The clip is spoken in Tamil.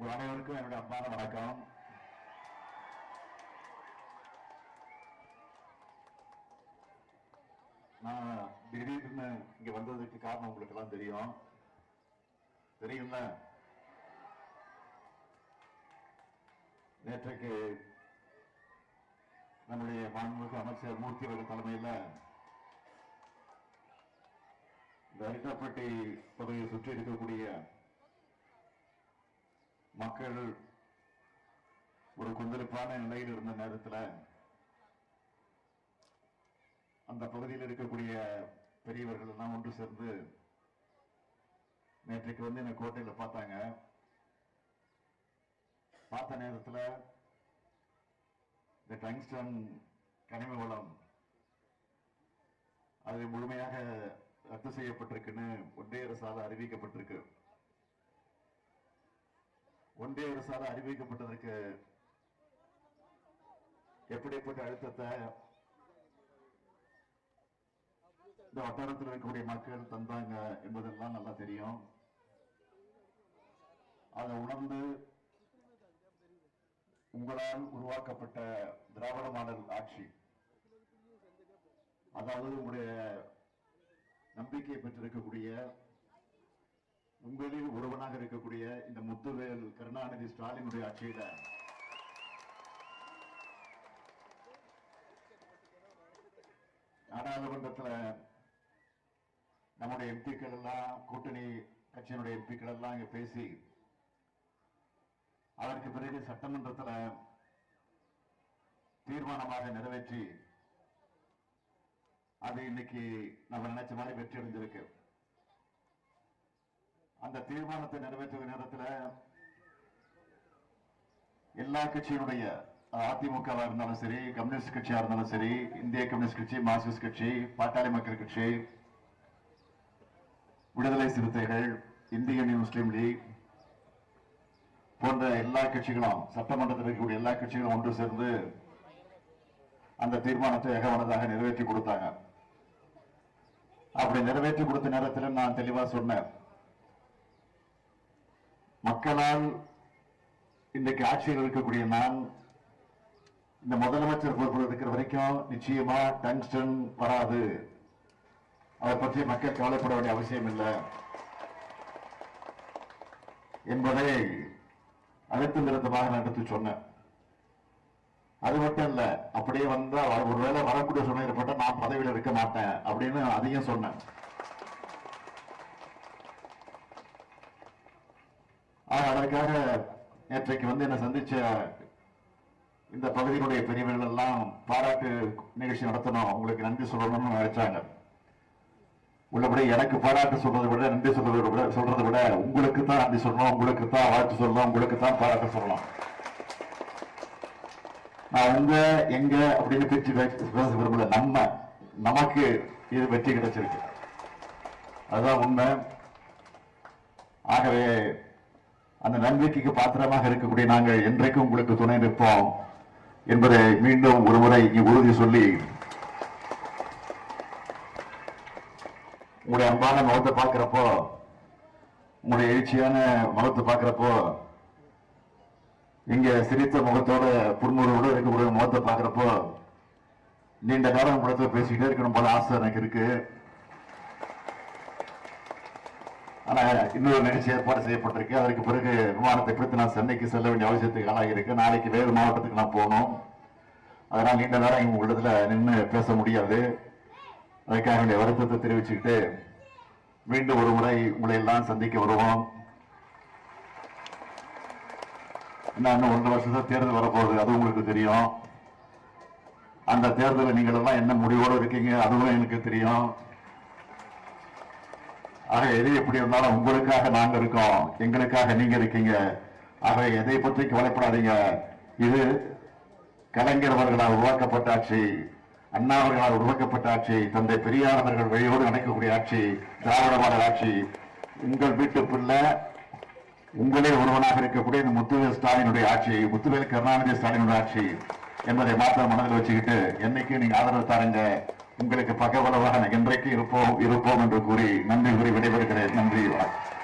உங்கள் அனைவருக்கும் என்னுடைய அன்பான வணக்கம். நான் திடீர்னு இங்க வந்ததுக்கு காரணம் உங்களுக்கு எல்லாம் தெரியும். தெரியும்ல? நேற்றைக்கு நம்முடைய மாண்புமிகு அமைச்சர் மூர்த்தி அவர்கள் தலைமையில் இந்த அரிட்டாப்பட்டி பகுதியை சுற்றி இருக்கக்கூடிய மக்கள் ஒரு கொந்தளிப்பான நிலையில் இருந்த நேரத்தில் அந்த பகுதியில் இருக்கக்கூடிய பெரியவர்கள் எல்லாம் ஒன்று சேர்ந்து நேற்றைக்கு வந்து என்னை கோட்டையில் பார்த்தாங்க. பார்த்த நேரத்தில் இந்த டங்ஸ்டன் கனிம வளம் அது முழுமையாக ரத்து செய்யப்பட்டிருக்குன்னு ஒன்றிய அரசால் அறிவிக்கப்பட்டிருக்கு. ஒன்றிய அரசால் அறிவிக்கப்பட்டதற்கு எப்படிப்பட்ட அழுத்தத்தை இந்த வட்டாரத்தில் இருக்கக்கூடிய மக்கள் தந்தாங்க என்பதெல்லாம் நல்லா தெரியும். அதை உணர்ந்து உங்களால் உருவாக்கப்பட்ட திராவிட மாடல் ஆட்சி அதாவது உங்களுடைய நம்பிக்கை பெற்றிருக்கக்கூடிய உங்களில் ஒருவனாக இருக்கக்கூடிய இந்த முத்துவேல் கருணாநிதி ஸ்டாலினுடைய ஆட்சியில. நாடாளுமன்றத்துல நம்முடைய எம்பிக்கள் எல்லாம் கூட்டணி கட்சியினுடைய எம்பிக்கள் எல்லாம் இங்க பேசி அதற்கு பிறகு சட்டமன்றத்துல தீர்மானமாக நிறைவேற்றி அது இன்னைக்கு நம்ம நினைச்ச மாதிரி வெற்றி அடைஞ்சிருக்கு. அந்த தீர்மானத்தை நிறைவேற்றுற நேரத்தில் எல்லா கட்சியினுடைய அதிமுகவா இருந்தாலும் சரி கம்யூனிஸ்ட் கட்சியா இருந்தாலும் சரி இந்திய கம்யூனிஸ்ட் கட்சி மார்க்சிஸ்ட் கட்சி பாட்டாளி மக்கள் கட்சி விடுதலை சிறுத்தைகள் இந்திய முஸ்லீம் லீக் போன்ற எல்லா கட்சிகளும் சட்டமன்றத்தில் இருக்கக்கூடிய எல்லா கட்சிகளும் ஒன்று சேர்ந்து அந்த தீர்மானத்தை ஏகமனதாக நிறைவேற்றி கொடுத்தாங்க. அப்படி நிறைவேற்றி கொடுத்த நேரத்தில் நான் தெளிவாக சொன்னேன். மக்களால் இன்றைக்கு ஆட்சியில் இருக்கக்கூடிய நான் இந்த முதலமைச்சர் பொறுப்பில் இருக்கிற வரைக்கும் நிச்சயமா டங்ஸ்டன் வராது. அதை பற்றி மக்கள் கவலைப்பட வேண்டிய அவசியம் இல்லை. என்பதை அழுத்தம் நிறுத்தமாக நான் எடுத்து சொன்னேன். அது மட்டும் இல்ல அப்படியே வந்தா ஒருவேளை வரக்கூடிய சூழ்நிலை ஏற்பட்டால் நான் பதவியில் இருக்க மாட்டேன் அப்படின்னு அதையும் சொன்னேன். அதற்காக நேற்றைக்கு வந்து என்ன சந்திச்ச இந்த பகுதியினுடைய பெரியவர்கள் எல்லாம் பாராட்டு நிகழ்ச்சி நடத்தணும். உங்களுக்கு நன்றி சொல்லணும்னு நினைச்சாங்க. உள்ளபடி எனக்கு பாராட்டு சொல்றதை விட நன்றி சொல்றதை விட சொல்றதை விட உங்களுக்கு தான் நன்றி சொல்லணும். உங்களுக்கு தான் வாழ்த்து சொல்லணும். உங்களுக்கு தான் பாராட்டு சொல்லணும். நான் உங்க எங்க அப்படின்னு பிரிச்சு பேச பேச விரும்பல. நம்ம நமக்கு இது வெற்றி கிடைச்சிருக்கு. அதுதான் உண்மை. ஆகவே அந்த நம்பிக்கைக்கு பாத்திரமாக இருக்கக்கூடிய நாங்கள் என்றைக்கும் உங்களுக்கு துணை நிற்போம் என்பதை மீண்டும் ஒருமுறை இங்கு உறுதி சொல்லி உங்களுடைய அன்பான முகத்தை பார்க்கிறப்போ உங்களுடைய எழுச்சியான முகத்தை பார்க்கிறப்போ இங்க சிரித்த முகத்தோட புன்முறுவோட இருக்கக்கூடிய முகத்தை பார்க்கிறப்போ நீண்ட நேரம் உங்களிடத்துல பேசிக்கிட்டே இருக்கணும் போல ஆசை எனக்கு இருக்கு. ஆனால் இன்னொரு நிகழ்ச்சி ஏற்பாடு செய்யப்பட்டிருக்கு. அதற்கு பிறகு விமானத்தை பிடித்து நான் சென்னைக்கு செல்ல வேண்டிய அவசியத்துக்கு ஆளாகி இருக்கு நாளைக்கு வேறு மாவட்டத்துக்கு நான் போகணும். அதனால் நீண்ட நேரம் இங்க உள்ளதில் நின்று பேச முடியாது. அதுக்காக என்னுடைய வருத்தத்தை தெரிவிச்சுக்கிட்டு மீண்டும் ஒரு முறை உங்களை எல்லாம் சந்திக்க வருவோம். இன்னும் இன்னும் ஒன்றரை வருஷத்துல தேர்தல் வரப்போகுது. அது உங்களுக்கு தெரியும். அந்த தேர்தலில் நீங்கள் எல்லாம் என்ன முடிவோடு இருக்கீங்க அதுவும் எனக்கு தெரியும். ஆக எது எப்படி இருந்தாலும் உங்களுக்காக நாங்க இருக்கோம். எங்களுக்காக நீங்க இருக்கீங்க. ஆக எதை பற்றி கவலைப்படாதீங்க. இது கலைஞர் அவர்களால் உருவாக்கப்பட்ட ஆட்சி அண்ணா அவர்களால் உருவாக்கப்பட்ட ஆட்சி தந்தை பெரியார் அவர்கள் வழியோடு நடக்கக்கூடிய ஆட்சி திராவிட மாடல் ஆட்சி. உங்கள் வீட்டு பிள்ளை உங்களே ஒருவனாக இருக்கக்கூடிய இந்த முத்துவேல் ஸ்டாலினுடைய ஆட்சி முத்துவேல் கருணாநிதி ஸ்டாலினுடைய ஆட்சி என்பதை மாத்திரம் மனதில் வச்சுக்கிட்டு என்னைக்கு நீங்க ஆதரவு தாருங்க. உங்களுக்கு பக்கபலவாக இன்றைக்கு இருப்போம் இருப்போம் என்று கூறி நன்றி கூறி விடைபெறுகிறேன். நன்றி வணக்கம்.